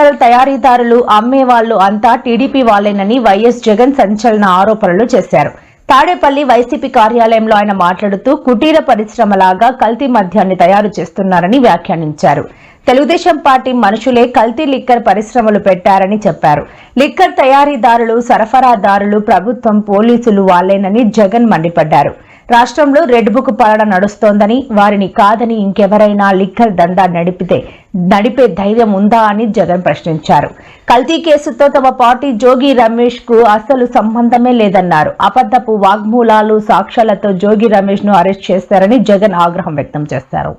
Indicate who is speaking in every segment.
Speaker 1: Liquor తయారీదారులు అమ్మేవాళ్ళు అంతా టీడీపీ వాళ్ళేనని వైఎస్ జగన్ సంచలన ఆరోపణలు చేశారు. తాడేపల్లి వైసీపీ కార్యాలయంలో ఆయన మాట్లాడుతూ కుటీర పరిశ్రమలాగా కల్తీ మద్యాన్ని తయారు చేస్తున్నారని వ్యాఖ్యానించారు. తెలుగుదేశం పార్టీ మనుషులే కల్తీ లిక్కర్ పరిశ్రమలు పెట్టారని చెప్పారు. లిక్కర్ తయారీదారులు సరఫరాదారులు ప్రభుత్వం పోలీసులు వాళ్ళేనని జగన్ మండిపడ్డారు. రాష్ట్రంలో రెడ్ బుక్ పాలన నడుస్తోందని వారిని కాదని ఇంకెవరైనా లిక్కర్ దందా నడిపితే నడిపే ధైర్యం ఉందా అని జగన్ ప్రశ్నించారు. కల్తీ కేసుతో తమ పార్టీ జోగి రమేష్కు అసలు సంబంధమే లేదన్నారు. అబద్ధపు వాగ్మూలాలు సాక్ష్యాలతో జోగి రమేష్ను అరెస్ట్ చేశారని జగన్ ఆగ్రహం వ్యక్తం చేశారు.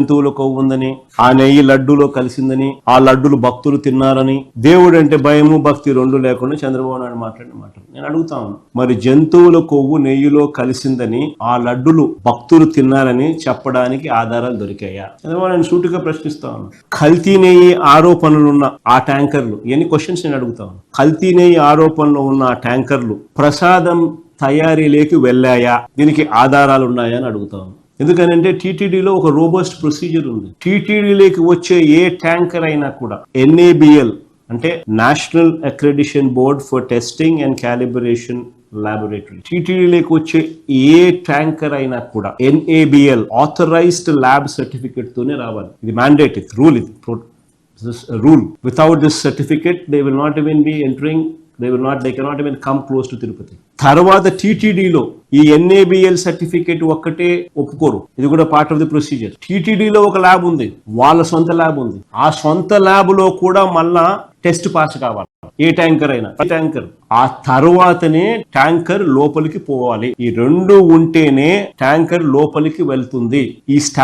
Speaker 2: జంతువుల కొవ్వు ఉందని ఆ నెయ్యి లడ్డూలో కలిసిందని ఆ లడ్డులు భక్తులు తిన్నారని దేవుడు అంటే భయము భక్తి రెండు లేకుండా చంద్రబాబు నాయుడు మాట్లాడిన మాట నేను అడుగుతాను మరి జంతువుల కొవ్వు నెయ్యిలో కలిసిందని ఆ లడ్డులు భక్తులు తిన్నారని చెప్పడానికి ఆధారాలు దొరికాయా? చంద్రబాబు నేను సూటిగా ప్రశ్నిస్తాను కల్తీ నెయ్యి ఆరోపణలున్న ఆ ట్యాంకర్లు ఎన్ని క్వశ్చన్స్ నేను అడుగుతాను కల్తీ నెయ్యి ఆరోపణలు ఉన్న ఆ ట్యాంకర్లు ప్రసాదం తయారీలోకి వెళ్ళాయా? దీనికి ఆధారాలు ఉన్నాయా అని అడుగుతాను ఎందుకనంటే టీటీడీలో ఒక రోబస్ట్ ప్రొసీజర్ ఉంది. టీటీడీలోకి వచ్చే ఏ ట్యాంకర్ అయినా కూడా ఎన్ఏబిఎల్ అంటే national accreditation board for testing and calibration laboratory టీటీడీలోకి వచ్చే ఏ ట్యాంకర్ అయినా కూడా ఎన్ఏబిఎల్ ఆథరైజ్డ్ ల్యాబ్ సర్టిఫికేట్ తోనే రావాలి. ఇది మ్యాండేట్ ఇది. రూల్ ఇది rule without this certificate they will not even be entering they will not they cannot even come close to Tirupati తర్వాత టీటీడీలో ఈ ఎన్ఏబిఎల్ సర్టిఫికేట్ ఒక్కటే ఒప్పుకోరు. ఇది కూడా పార్ట్ ఆఫ్ ది ప్రొసీజర్ టీటీడీలో ఒక ల్యాబ్ ఉంది. వాళ్ళ సొంత ల్యాబ్ ఉంది. ఆ సొంత ల్యాబ్లో కూడా మళ్ళా టెస్ట్ పాస్ కావాలి. ఏ ట్యాంకర్ అయినా. ట్యాంకర్? ఆ తర్వాతనే ట్యాంకర్ లోపలికి పోవాలి. ఈ రెండు ఉంటేనే ట్యాంకర్ లోపలికి వెళ్తుంది. ఈ స్టా